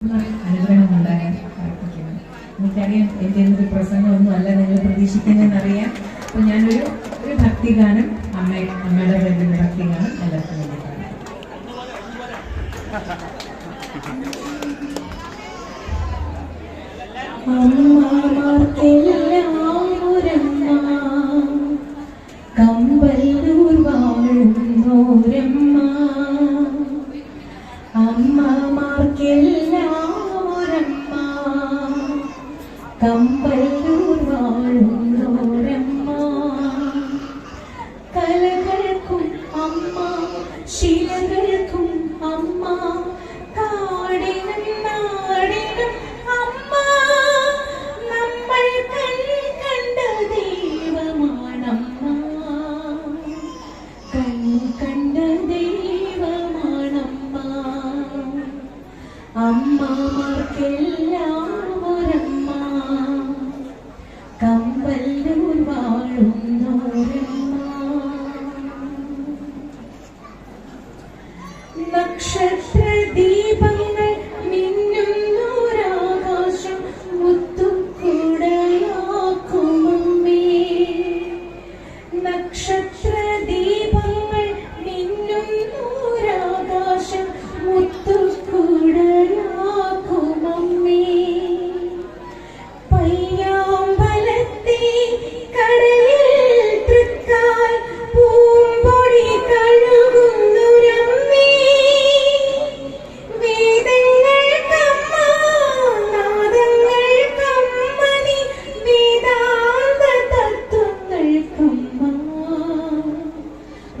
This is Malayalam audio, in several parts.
അനുഗ്രഹം ഉണ്ടാകാൻ പ്രാർത്ഥിക്കുന്നു എനിക്കറിയാം എന്റെ ഒരു പ്രസംഗമൊന്നും അല്ല നിങ്ങൾ പ്രതീക്ഷിക്കുന്നതെന്നറിയാം. അപ്പോൾ ഞാനൊരു ഒരു ഭക്തിഗാനം അമ്മ അമ്മയുടെ പേരിൽ ഭക്തിഗാനം എല്ലാവർക്കും വേണ്ടി കമ്പല്ലൂർ വാഴുന്നോരമ്മ അമ്മമാർക്കെല്ലാം കമ്പല്ലൂർ വാഴുന്നോരമ്മ കലകൾക്കും അമ്മ ശിലകൾക്കും അമ്മ കാടിനും നാടിനും അമ്മ. നമ്മൾ കൺ കണ്ട ദൈവമാണമ്മ. കണ്ട ദൈവമാണമ്മ. അമ്മമാർക്കെല്ലാം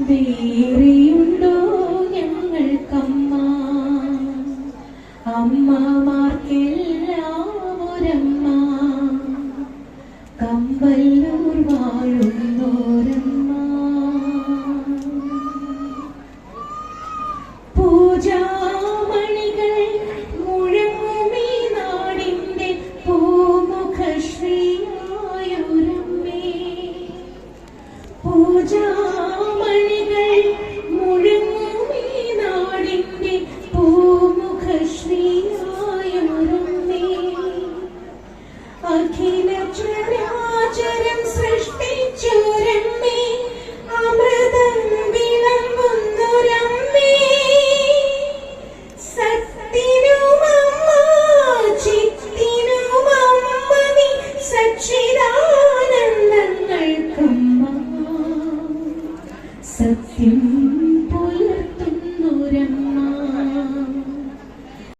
വേറെയുണ്ടോ ഞങ്ങൾക്കമ്മ അമ്മമാർക്കെല്ലാം ഒരമ്മ. കമ്പല്ലൂർ വാഴുന്നോരമ്മ. പൂജാ पूजा സത്യം പുലർത്തുന്നുരം